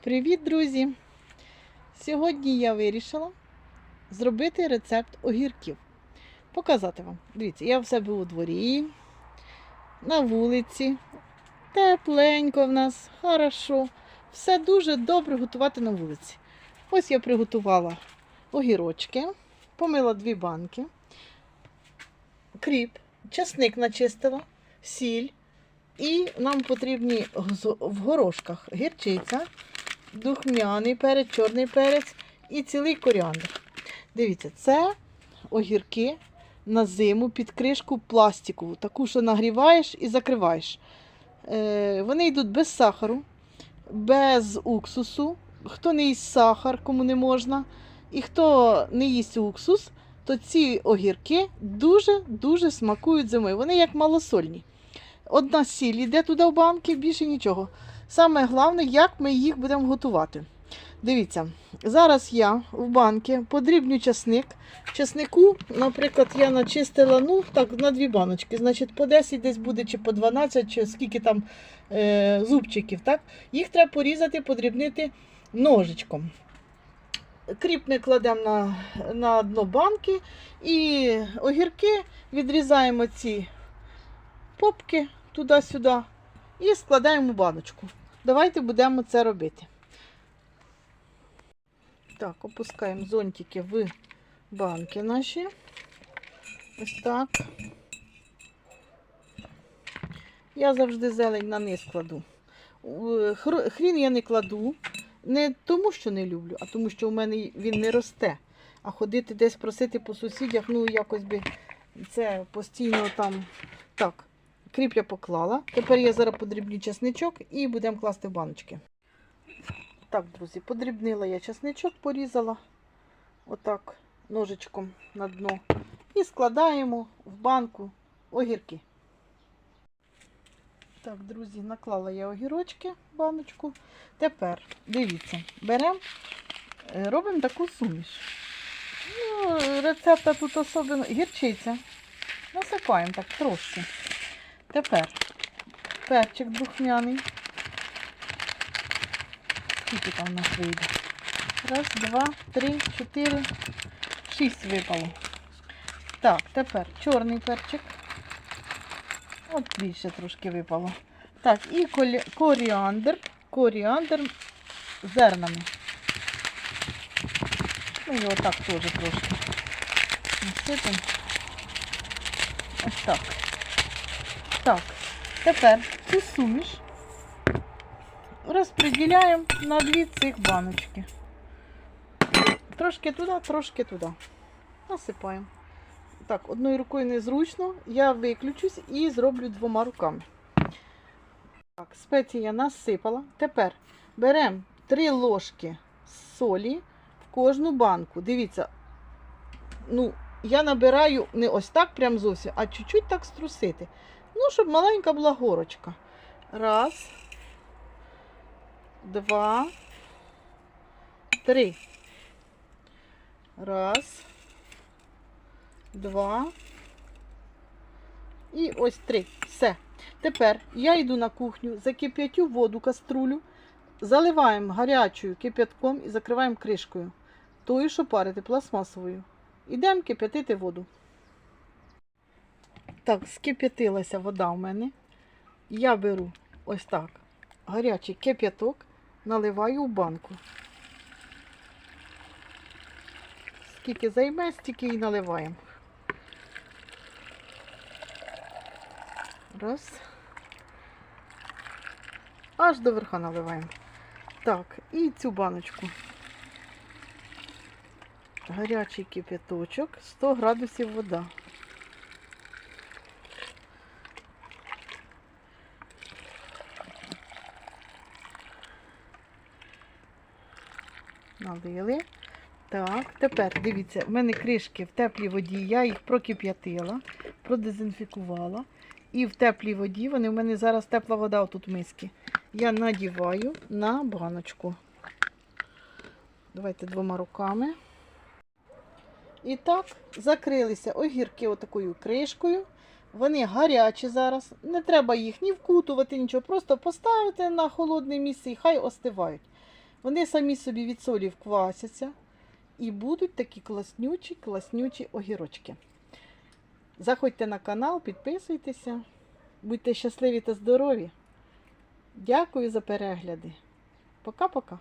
Привіт, друзі! Сьогодні я вирішила зробити рецепт огірків. Показати вам. Дивіться, я в себе у дворі, на вулиці. Тепленько в нас, хорошо. Все дуже добре готувати на вулиці. Ось я приготувала огірочки, помила дві банки, кріп, часник начистила, сіль. І нам потрібні в горошках гірчиця, духмяний перець, чорний перець і цілий коріандр. Дивіться, це огірки на зиму під кришку пластикову, таку, що нагріваєш і закриваєш. Е, вони йдуть без сахару, без уксусу. Хто не їсть сахар, кому не можна, і хто не їсть уксус, то ці огірки дуже-дуже смакують зимою. Вони як малосольні. Одна сіль йде туди в банки, більше нічого. Саме головне, як ми їх будемо готувати. Дивіться, зараз я в банки подрібню часник. Часнику, наприклад, я начистила ну, так, на дві баночки. Значить, по 10 десь буде, чи по 12, чи скільки там е, зубчиків. Так? Їх треба порізати, подрібнити ножичком. Кріп ми кладемо на, на дно банки і огірки відрізаємо ці попки туди-сюди і складаємо баночку. Давайте будемо це робити. Так, опускаємо зонтики в банки наші. Ось так. Я завжди зелень на низ кладу. Хрін я не кладу. Не тому, що не люблю, а тому, що у мене він не росте. А ходити десь просити по сусідях, ну якось би це постійно там. Так, кріп я поклала. Тепер я зараз подрібню чесничок і будемо класти в баночки. Так, друзі, подрібнила я чесничок, порізала отак ножичком на дно. І складаємо в банку огірки. Так, друзі, наклала я огірочки баночку. Тепер, дивіться, беремо, е, робимо таку суміш. Ну, рецепта тут особливо гірчиця. Насипаємо так трошки. Тепер перчик духмяний. Скільки там у нас вийде? Раз, два, три, чотири, шість випало. Так, тепер чорний перчик. От більше трошки випало. Так, і коріандр. Коріандр зернами. Ну, його так теж трошки. Насипемо. Ось так. Так, тепер цю суміш розподіляємо на дві цих баночки. Трошки туди, трошки туди. Насипаємо. Так, одною рукою незручно. Я виключусь і зроблю двома руками. Так, спеції я насипала. Тепер беремо 3 ложки солі в кожну банку. Дивіться, ну, я набираю не ось так прям зовсім, а чуть-чуть так струсити. Ну, щоб маленька була горочка. Раз, два, три. Раз, два. І ось три. Все. Тепер я йду на кухню, закип'ятю воду каструлю, заливаємо гарячою кип'ятком і закриваємо кришкою. Тою, що парити пластмасовою. Ідемо кип'ятити воду. Так, скип'ятилася вода у мене. Я беру ось так гарячий кип'яток, наливаю в банку. Скільки займе, стільки і наливаємо. Раз. Аж до верха наливаємо. Так, і цю баночку. Гарячий кип'яточок, 100 градусів вода. Налили. Так, тепер дивіться, в мене кришки в теплій воді, я їх прокип'ятила, продезінфікувала. І в теплій воді, вони в мене зараз тепла вода отут в мисці. Я надіваю на баночку. Давайте двома руками. І так, закрилися огірки отакою кришкою. Вони гарячі зараз. Не треба їх ні вкутувати, нічого. Просто поставити на холодне місце і хай остивають. Вони самі собі від солі вквасяться. І будуть такі класнючі, класнючі огірочки. Заходьте на канал, підписуйтеся. Будьте щасливі та здорові. Дякую за перегляди. Пока-пока.